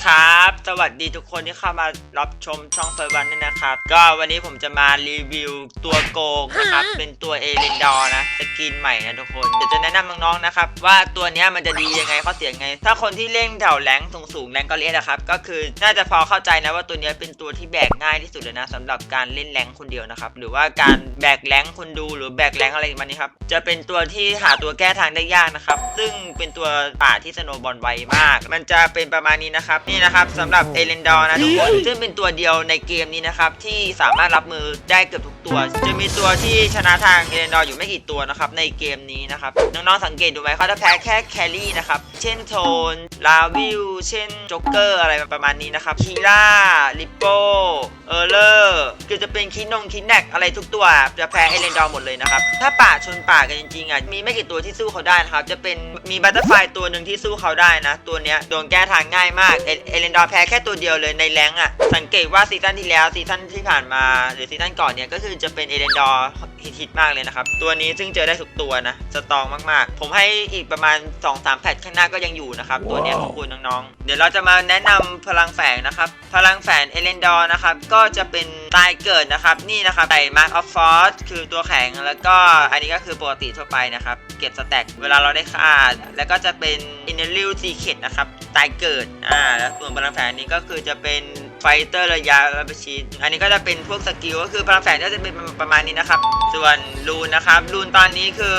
สดีครับ สวัสดีทุกคนที่เข้ามารับชมช่องเฟย์วันด้วยนะครับ ก็วันนี้ผมจะมารีวิวตัวโกงนะครับ เป็นตัวเอลินดอร์นะสกินใหม่นะทุกคนเดี๋ยวจะแนะนำน้องๆนะครับ ว่าตัวเนี้ยมันจะดียังไงข้อเสียยังไง ถ้าคนที่เล่นแถวแรงสูงๆแรงก็เลียนะครับ ก็คือน่าจะพอเข้าใจนะว่าตัวเนี้ยเป็นตัวที่แบกง่ายที่สุดเลยนะสำหรับการเล่นแรงคนเดียวนะครับ หรือว่าการแบกแรงคนดูหรือแบกแรงอะไรประมาณนี้ครับจะเป็นตัวที่หาตัวแก้ทางได้ยากนะครับ ซึ่งเป็นตัวป่าที่สโนว์บอลไวมาก มันจะเป็นประมาณนี้นะครับนี่นะครับสำหรับเอเลนดอร์นะทุกคนซึ่งเป็นตัวเดียวในเกมนี้นะครับที่สามารถรับมือได้เกือบทุกตัว จะมีตัวที่ชนะทางเอเลนดอร์อยู่ไม่กี่ตัวนะครับในเกมนี้นะครับน้องๆสังเกตดูไหมเขาจะแพ้แค่แครี่นะครับเช่นโทนลาวิลเช่นจ็อกเกอร์อะไรประมาณนี้นะครับคีล่าลิปโปเออร์เลอร์คือจะเป็นคินงคินแนกอะไรทุกตัวจะแพ้เอเลนดอร์หมดเลยนะครับถ้าป่าชนป่ากันจริงๆอะมีไม่กี่ตัวที่สู้เขาได้นะครับจะเป็นมีบัตเตอร์ไฟตัวหนึ่งที่สู้เขาได้นะ ตัวเนี้ยโดนแก้ทางง่ายมากเอเอเลนดอร์แพ้แค่ตัวเดียวเลยในแรงอะ สังเกตว่าซีซั่นที่แล้วซีซั่นที่ผ่านมา หรือซีซั่นก่อนเนี่ยก็คือจะเป็นเอเลนดอร์ฮิตๆมากเลยนะครับ ตัวนี้ซึ่งเจอได้ทุกตัวนะสตรองมากๆ ผมให้อีกประมาณ 2-3 แพทข้างหน้าก็ยังอยู่นะครับ ตัวเนี้ยของคุณน้องๆ เดี๋ยวเราจะมาแนะนำพลังแฝงนะครับ พลังแฝงเอเลนดอร์นะครับก็จะเป็นตายเกิดนะครับนี่นะครับใส่มาร์คออฟฟอร์คือตัวแข็งแล้วก็อันนี้ก็คือปกติทั่วไปนะครับ เก็บสแต็กเวลาเราได้ค่าแล้วก็จะเป็นอินเนลิวซีเคดนะครับตายเกิดอ่าแล้วส่วนพลังแฝงนี้ก็คือจะเป็นไฟเตอร์ระยะระเบิดชีนอันนี้ก็จะเป็นพวกสกิลก็คือพลังแฝงก็จะเป็นประมาณนี้นะครับ ส่วนรูนนะครับรูนตอนนี้คือ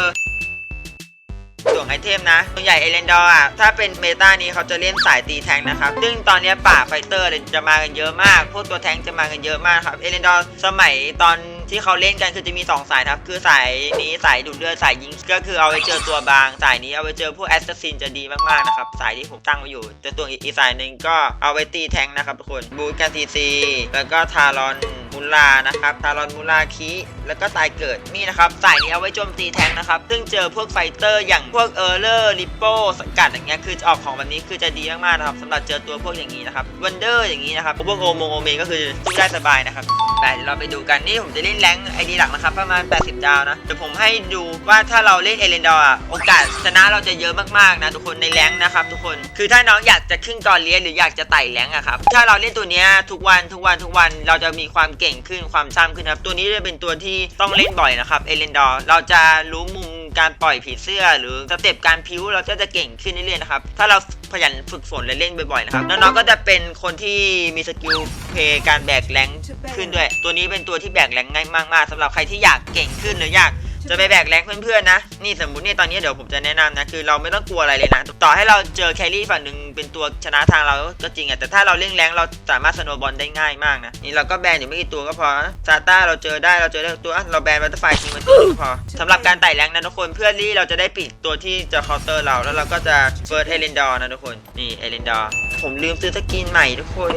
ส่วนไอเทมนะส่วใหญ่เอเลนดอร์อะ ถ้าเป็นเมตานี้เขาจะเล่นสายตีแทงนะครับ ซึ่งตอนนี้ป่าไฟเตอร์จะมากันเยอะมาก พวกตัวแทงจะมากันเยอะมากครับ เอเลนดอร์สมัยตอนที่เขาเล่นกันคือจะมี 2 สายครับ คือสายนี้สายดูดเลือดสายยิงก็คือเอาไว้เจอตัวบาง สายนี้เอาไว้เจอพวกแอสซัสซินจะดีมากๆนะครับ สายที่ผมตั้งไว้อยู่แต่ตัวอีกสายหนึ่งก็เอาไว้ตีแทงนะครับทุกคนบูทกันซีซีแล้วก็ทารอน มูลานะครับทารอนมูลาคีแล้วก็ตายเกิดนี่นะครับสายนี้เอาไว้โจมตีแทงนะครับ ซึ่งเจอพวกไฟเตอร์อย่างพวกเออร์เลอร์ลิปโป้สกัดอย่างเงี้ยคือจะออกของแบบนี้คือจะดีมากๆนะครับสำหรับเจอตัวพวกอย่างนี้นะครับวันเดอร์อย่างนี้นะครับพวกโอโมโอเมก็คือสู้ได้สบายนะครับไปเดี๋ยวเราไปดูกันนี่ผมจะเล่นแรงไอดีหลักนะครับประมาณ 80 ดาวนะเดี๋ยวผมให้ดูว่าถ้าเราเล่นเอเลนดอร์โอกาสชนะเราจะเยอะมากๆนะทุกคนในแรงนะครับทุกคนคือถ้าน้องอยากจะขึ้นกอนเลียหรืออยากจะไต่แรงอะครับถ้าเราเล่นตัวเนี้ยทุกวันทุกวันทุกวันเราจะมีความเก่ง่งขึ้นความซ้ำขึ้นครับตัวนี้จะเป็นตัวที่ต้องเล่นบ่อยนะครับเอเลนดอร์เราจะรู้มุมการปล่อยผีเสื้อ หรือสเต็ปการพิ้วเราก็จะเก่งขึ้นเรื่อยๆนะครับถ้าเราขยันฝึกฝนและเล่นบ่อยๆนะครับน้องๆก็จะเป็นคนที่มีสกิลเพย์การแบกแรงขึ้นด้วย ตัวนี้เป็นตัวที่แบกแรงง่ายมากๆสำหรับใครที่อยากเก่งขึ้นหรืออยาก จะไปแบกแรงเพื่อนๆนะ นี่สมมตินี่ตอนนี้เดี๋ยวผมจะแนะนำนะ คือเราไม่ต้องกลัวอะไรเลยนะ ต่อให้เราเจอแครี่ฝั่งหนึ่งเป็นตัวชนะทางเราก็จริงอะแต่ถ้าเราเล่นแรงเราสามารถสโนบอลได้ง่ายมากนะ นี่เราก็แบนอยู่ไม่กี่ตัวก็พอซาต้าเราเจอได้เราเจอได้ตัวเราแบนบัตเตอร์ไฟทิ้งมันตัวก็พอสำหรับการไต่แรงนะทุกคนเพื่อที่เราจะได้ปิดตัวที่จะเคาน์เตอร์เราแล้วเราก็จะเฟิร์สเอเลนดอร์นะทุกคนนี่เอเลนดอร์ผมลืมซื้อสกินใหม่ทุกคน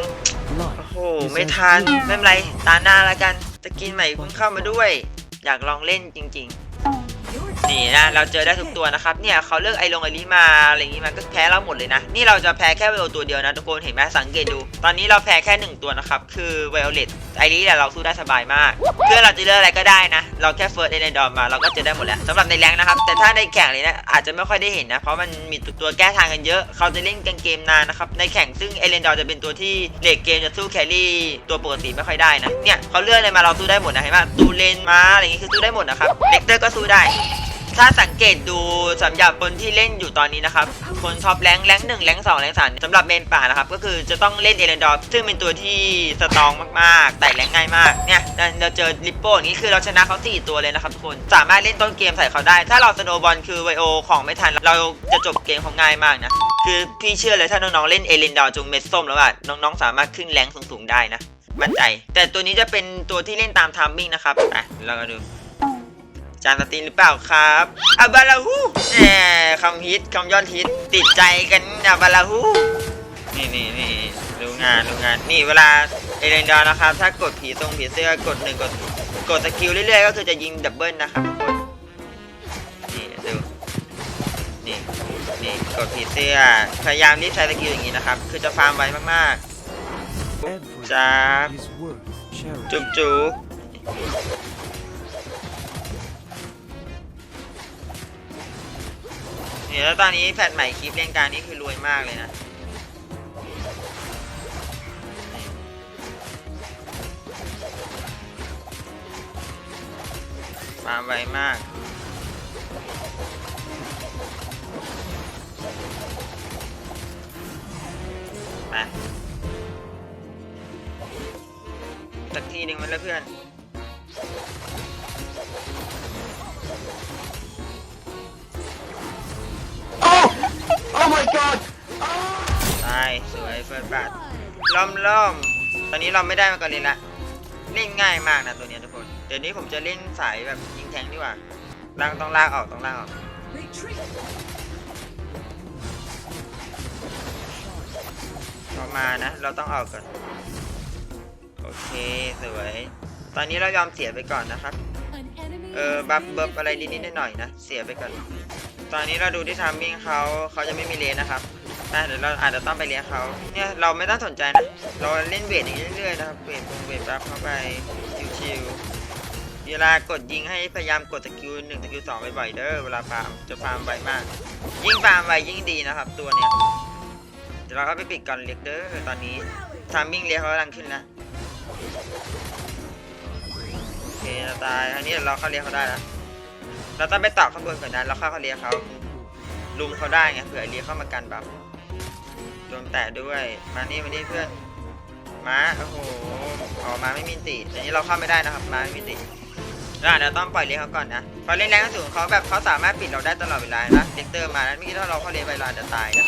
โอ้โหไม่ทันไม่เป็นไรตาหน้าแล้วกันสกินใหม่เพิ่งเข้ามาด้วย อยากลองเล่นจริง ๆ นี่นะ เราเจอได้ทุกตัวนะครับ เนี่ยเขาเลือกไอลงไอริมาอะไรอย่างงี้มันก็แพ้เราหมดเลยนะ นี่เราจะแพ้แค่ไวโอตัวเดียวนะทุกคน เห็นไหมสังเกตดู ตอนนี้เราแพ้แค่หนึ่งตัวนะครับ คือไวโอเลต ไอริเนี่ยเราสู้ได้สบายมาก เพื่อเราจะเลือกอะไรก็ได้นะ เราแค่เฟิร์สเอเลนดอร์มาเราก็เจอได้หมดแล้วสำหรับในแรงนะครับ แต่ถ้าในแข่งเลยนะอาจจะไม่ค่อยได้เห็นนะ เพราะมันมีตัวแก้ทางกันเยอะ เขาจะเล่นกันเกมนานนะครับ ในแข่งซึ่งเอเลนดอร์จะเป็นตัวที่เลกเกมจะสู้แครี่ตัวปกติไม่ค่อยได้นะ เนี่ยเขาเลือกอะไรมาเราสู้ได้หมดนะเห็นไหมตูเลนมาอะไรอย่างงี้คือสู้ได้หมดนะครับเลกเตอร์ก็สู้ได้ ถ้าสังเกตดูสำหรับคนที่เล่นอยู่ตอนนี้นะครับ คนท็อปแรงแรงหนึ่งแรงสองแรงสามสำหรับเมนป่านะครับ ก็คือจะต้องเล่นเอเลนดอร์ซึ่งเป็นตัวที่สตองมากๆ แต่แรงง่ายมาก เนี่ยเราเจอลิปโป่นี้คือเราชนะเขา4ตัวเลยนะครับทุกคน สามารถเล่นต้นเกมใส่เขาได้ ถ้าเราสโนว์บอลคือไวโอของไม่ทัน เราจะจบเกมของง่ายมากนะ คือพี่เชื่อเลยถ้าน้องๆเล่นเอเลนดอร์จงเม็ดส้มแล้วอะน้องๆ สามารถขึ้นแรงสูงๆได้นะ มั่นใจ แต่ตัวนี้จะเป็นตัวที่เล่นตามทัมมิ่งนะครับไปเรามาดู จานสตีนหรือเปล่าครับอาบาลาฮูแหมคำฮิตคำยอดฮิตติดใจกันอาบาลาฮูนี่นี่นี่ดูงานดูงานนี่เวลาเอเลนดอร์นะครับ ถ้ากดผีทรงผีเสื้อกดหนึ่งกดกดสกิลเรื่อยๆก็คือจะยิงดับเบิลนะครับทุกคนนี่ดูนี่นี่กดผีเสื้อพยายามรีบใช้สกิลอย่างนี้นะครับ คือจะฟาร์มไวมากๆจ้าจุ๊บจุ๊บ เนี่แล้วตอนนี้แพทใหม่คลิปเล่นการนี่คือรวยมากเลยนะมาไวมากไปสักทีหนึ่งมันแล้วเพื่อน สวยเฟิร์สบัตล้อมล้อมตอนนี้เราไม่ได้มาก่อนเลยละเล่นง่ายมากนะตัวนี้ทุกคน เดี๋ยวนี้ผมจะเล่นสายแบบยิงแทงดีกว่าลากต้องลากออกต้องลากออกออกมานะ เราต้องออกก่อน โอเคสวย ตอนนี้เรายอมเสียไปก่อนนะครับ เออบัฟเบิบอะไรนิดๆหน่อยๆนะ เสียไปก่อน ตอนนี้เราดูที่ทามมิ่งเขาเขาจะไม่มีเลนนะครับ แต่เดี๋ยวเราอาจจะต้องไปเลี้ยงเขาเนี่ยเราไม่ต้องสนใจนะ เราเล่นเวทอย่างนี้เรื่อยๆนะครับเวทปงเวทบัฟเข้าไปชิวๆเวลากดยิงให้พยายามกดสกิลหนึ่งสกิลสองบ่อยๆเด้อเวลาฟาร์มจะฟาร์มไวมาก ยิ่งฟาร์มไวยิ่งดีนะครับ ตัวเนี้ยเดี๋ยวเราก็ไปปิดก่อนเล็กเด้อตอนนี้ทามมิ่งเลี้ยงเขากำลังขึ้นแล้วโอเคเราตายอันนี้เราเข้าเลี้ยงเขาได้แล้วเราต้องไปต่อข้างบนก่อนนะเราเข้าเขาเลี้ยงเขาลุมเขาได้ไงเผื่อเลี้ยงเข้ามากันแบบ ดนแตะด้วย มานี่มานี่เพื่อน ม้า โอ้โหออกมาไม่มีติอันนี้เราเข้าไม่ได้นะครับ ม้าไม่มีติเราอาจจะต้องปล่อยเลี้ยงเขาก่อนนะพอเล่นแรงสูงเขาแบบเขาสามารถปิดเราได้ตลอดเวลานะเด็กเตอร์มานั้นเมื่อกี้ถ้าเราเข้าเลี้ยงไปเราจะตายนะ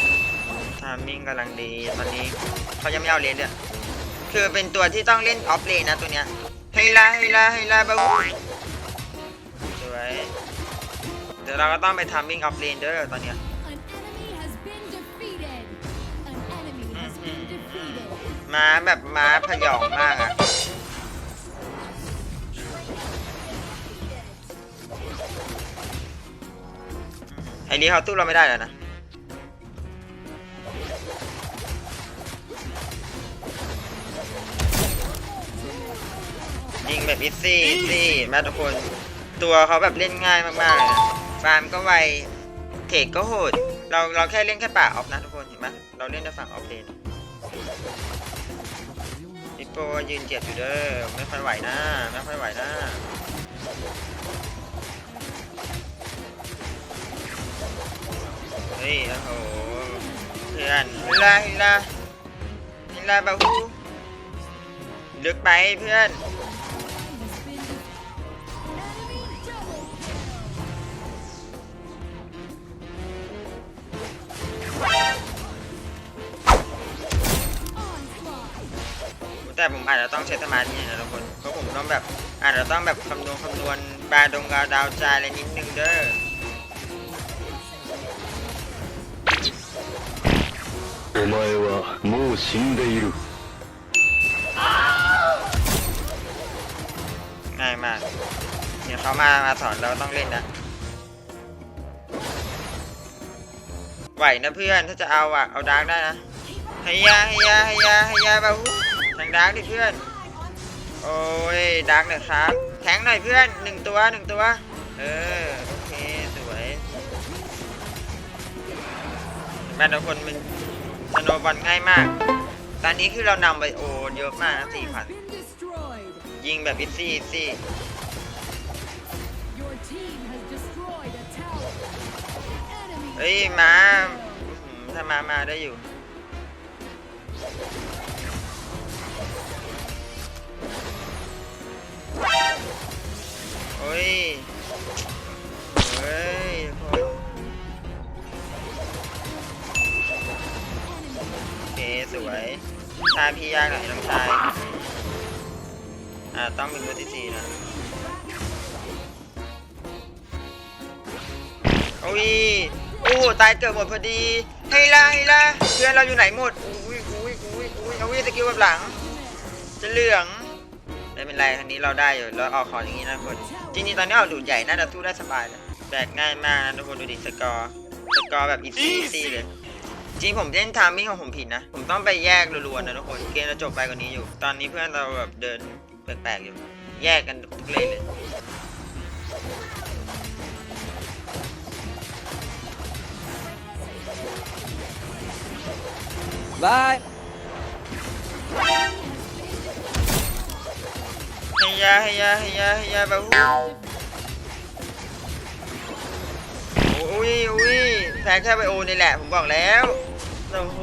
ทามมิ่งกำลังดีตอนนี้เขายังไม่เอาเลนเลยคือเป็นตัวที่ต้องเล่นออฟเลนนะตัวเนี้ยเฮลาเฮลาเฮลาบาวูสวยเดี๋ยวเราก็ต้องไปทำมิ่งออฟเลนเด้อตอนเนี้ย ม้าแบบม้าพยองมากอะไอ้นี้เขาตู้เราไม่ได้แล้วนะยิงแบบอิซี่อิซี่แม่ทุกคน ตัวเขาแบบเล่นง่ายมากๆเลยนะฟาร์มก็ไวเทรดก็โหด เราเราแค่เล่นแค่ป่าออฟนะทุกคนเห็นไหมเราเล่นในฝั่งออฟเลน พี่โปยืนเจ็บอยู่เด้อไม่ค่อยไหวนะไม่ค่อยไหวนะเฮ้ยโอ้โหเพื่อนฮิลาฮิลาฮิลาบาฮูลึกไปเพื่อน แต่ผมอาจจะต้องใช้สมาธินะทุกคน เพราะผมต้องแบบอาจจะต้องแบบคำนวณคำนวณบาดงกาดาวใจอะไรนิดนึงเด้อ お前はもう死んでいる。 ง่ายมากเนี่ยเขามามาสอนเราต้องเล่นนะ ไหวนะเพื่อนถ้าจะเอาอะเอาดาร์กได้นะเฮียเฮียเฮียเฮียบาฮู แทงดาร์กดิเพื่อน โอ้ยดาร์กหน่อยครับ แทงหน่อยเพื่อนหนึ่งตัวหนึ่งตัว เออ โอเค สวยแม่ทุกคนมันสโนว์บอลง่ายมาก ตอนนี้คือเรานำไปโอเยอะมากนะสี่พันยิงแบบอิซี่อิซี่เฮ้ยมาถ้ามามาได้อยู่ โอ้ยเฮ้ยคนโอเคสวยชายพี่ยากหน่อยน้องชายอ่าต้องเป็นมือที่สี่นะโอ้ยโอ้ตายเกิดหมดพอดีให้ละให้ละเพื่อนเราอยู่ไหนหมดอุ้ยอุ้ยอุ้ยอุ้ยเอาวิสกิลแบบหลัง จะเหลือง เป็นไรทันนี้เราได้อยู่เราออกของอย่างนี้นะคนจริงๆตอนนี้ออกดูดใหญ่น่าจะสู้ได้สบายเลยแบกง่ายมากนะทุกคนดูดิสกอร์สกอร์แบบอีซี่ซี่เลยจริงผมเล่นทามมิ่งของผมผิดนะ ผมต้องไปแยกรัวๆนะทุกคนเกมจะจบไปกว่านี้อยู่ ตอนนี้เพื่อนเราแบบเดินแปลกๆอยู่ แยกกันทุกเลนเลยบาย เฮียเฮียเฮียเฮียแบบอุ้ยอุ้ยแพ้แค่ไบโอนี่แหละผมบอกแล้วโอ้โห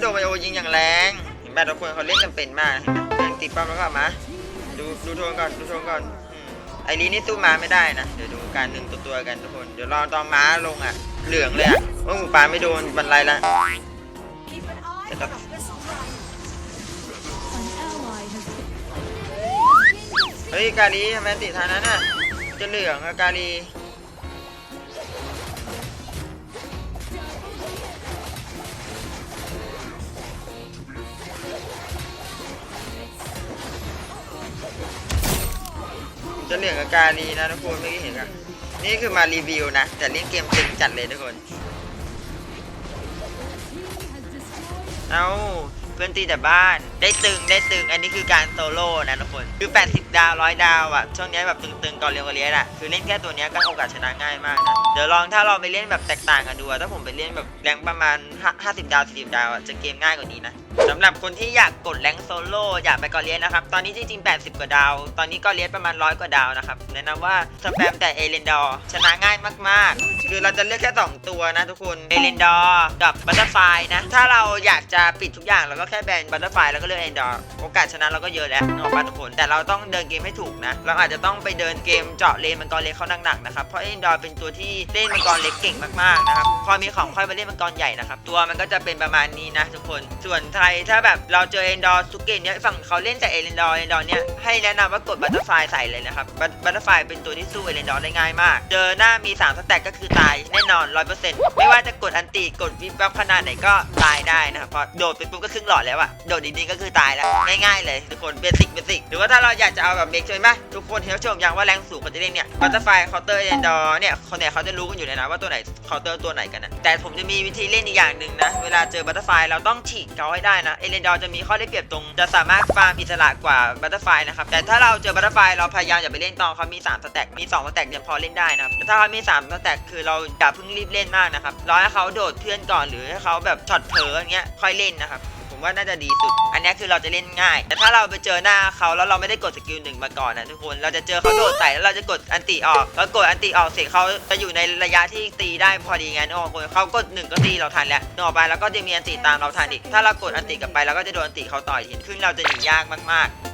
โดนไบโอยิงอย่างแรงเห็นแบบทุกคนเขาเล่นกันเป็นมากเห็นไหมแรงติดป้อมแล้วก็มาดูดูโทนก่อนดูโทนก่อนไอรีนี่สู้มาไม่ได้นะเดี๋ยวดูการหนึ่งตัวตัวกันทุกคนเดี๋ยวรอตอนม้าลงอะ เหลืองเลยอะว่าหมูปลาไม่โดนบันไลละ เฮ้ยกาลีทำไมติดทางนั้นน่ะจะเหลืองอะกาลีจะเหลืองกับกาลีนะทุกคนไม่อกี้เห็นอะนี่คือมารีวิวนะ แต่เล่นเกมจริงจัดเลยทุกคน เอา พื่อนตีแต่บ้าน ได้ตึงได้ตึง อันนี้คือการโซโล่นะทุกคน คือ 80 ดาวร้อยดาวอะ ช่วงนี้แบบตึงๆก่อนเรียวกอนเลียนอะ คือเล่นแค่ตัวนี้ก็โอกาสชนะง่ายมากนะ เดี๋ยวลองถ้าเราไปเล่นแบบแตกต่างกันดู ถ้าผมไปเล่นแบบแรงประมาณ 50 ดาว 40 ดาวอะ จะเกมง่ายกว่านี้นะสำหรับคนที่อยากกดแรงโซโล่อยากไปกอเลียนนะครับ ตอนนี้จริงๆ 80 กว่าดาว ตอนนี้กอเลียนประมาณร้อยกว่าดาวนะครับ แนะนำว่าสแปมแต่เอเลนดอร์ชนะง่ายมากๆ คือเราจะเลือกแค่ 2 ตัวนะทุกคน เอเลนดอร์กับบัตเตอร์ไฟนะ ถ้าเราอยากจะปิดทุกอย่างเราก็แค่แบนบัตเตอร์ไฟแล้วก็เลือกเอเลนดอร์ โอกาสชนะเราก็เยอะแล้วนกออกปะทุกคน แต่เราต้องเดินเกมให้ถูกนะ เราอาจจะต้องไปเดินเกมเจาะเลนมังกรเล็กเขาหนักๆนะครับ เพราะเอเลนดอร์เป็นตัวที่เล่นมังกรเล็กเก่งมากๆนะครับ พอมีของค่อยไปเล่นมังกรใหญ่นะครับ ตัวมันก็จะเป็นประมาณนี้นะทุกคน ส่วนไทยถ้าแบบเราเจอเอนดอร์สุกเกนเนี้ยฝั่งเขาเล่นแต่เอนดอร์เอนดอร์เนี้ยให้แนะนำว่ากดบัตเตอร์ไฟใส่เลยนะครับบัตเตอร์ไฟเป็นตัวที่สู้เอนดอร์ได้ง่ายมาก เจอหน้ามี3สแต็กก็คือตายแน่นอน100%ไม่ว่าจะกดอันติกดวิบวับขนาดไหนก็ตายได้นะครับเพราะโดดไปปุ๊บก็ครึ่งหลอดแล้วอะโดดดีๆก็คือตายแล้วง่ายๆเลยทุกคนเบสิกเบสิกหรือว่าถ้าเราอยากจะเอาแบบเมกช่วยไหมทุกคนเห็นชมยังว่าแรงสูงเขาจะเล่นเนี่ยบัตเตอร์ไฟเคาน์เตอร์เอนดอร์เนี่ยคนเนี่ยเขาจะรู้กันอยู่เลยนะว่าตัวไหนเคาน์เตอร์ตัวไหนกันนะแต่ผมจะมีวิธีเล่นอีกอย่างหนึ่งนะเวลาเจอบัตเตอร์ไฟเราต้องฉีกเขาให้ได้ได้นะเอเลนดอร์จะมีข้อได้เปรียบตรง จะสามารถฟาร์มอิสระกว่าบัตเตอร์ไฟนะครับแต่ถ้าเราเจอบัตเตอร์ไฟเราพยายามอย่าไปเล่นตอนเขามี3สแต็กมี2สแต็กยังพอเล่นได้นะครับแต่ถ้าเขามี3สแต็กคือเราอย่าเพิ่งรีบเล่นมากนะครับรอให้เขาโดดเพื่อนก่อนหรือให้เขาแบบช็อตเผลออย่างเงี้ยค่อยเล่นนะครับ ผมว่าน่าจะดีสุด อันนี้คือเราจะเล่นง่าย แต่ถ้าเราไปเจอหน้าเขาแล้วเราไม่ได้กดสกิลหนึ่งมาก่อนนะทุกคนเราจะเจอเขาโดดใส่แล้วเราจะกดอันติออกแล้วกดอันติออกเสร็จเขาจะอยู่ในระยะที่ตีได้พอดีไงนึกออกคนเขากดหนึ่งก็ตีเราทันแล้วนึกออกไปแล้วก็จะมีอันติตามเราทันอีกถ้าเรากดอันติกลับไปเราก็จะโดนอันติเขาต่อยทีซึ่งเราจะหนียากมากๆ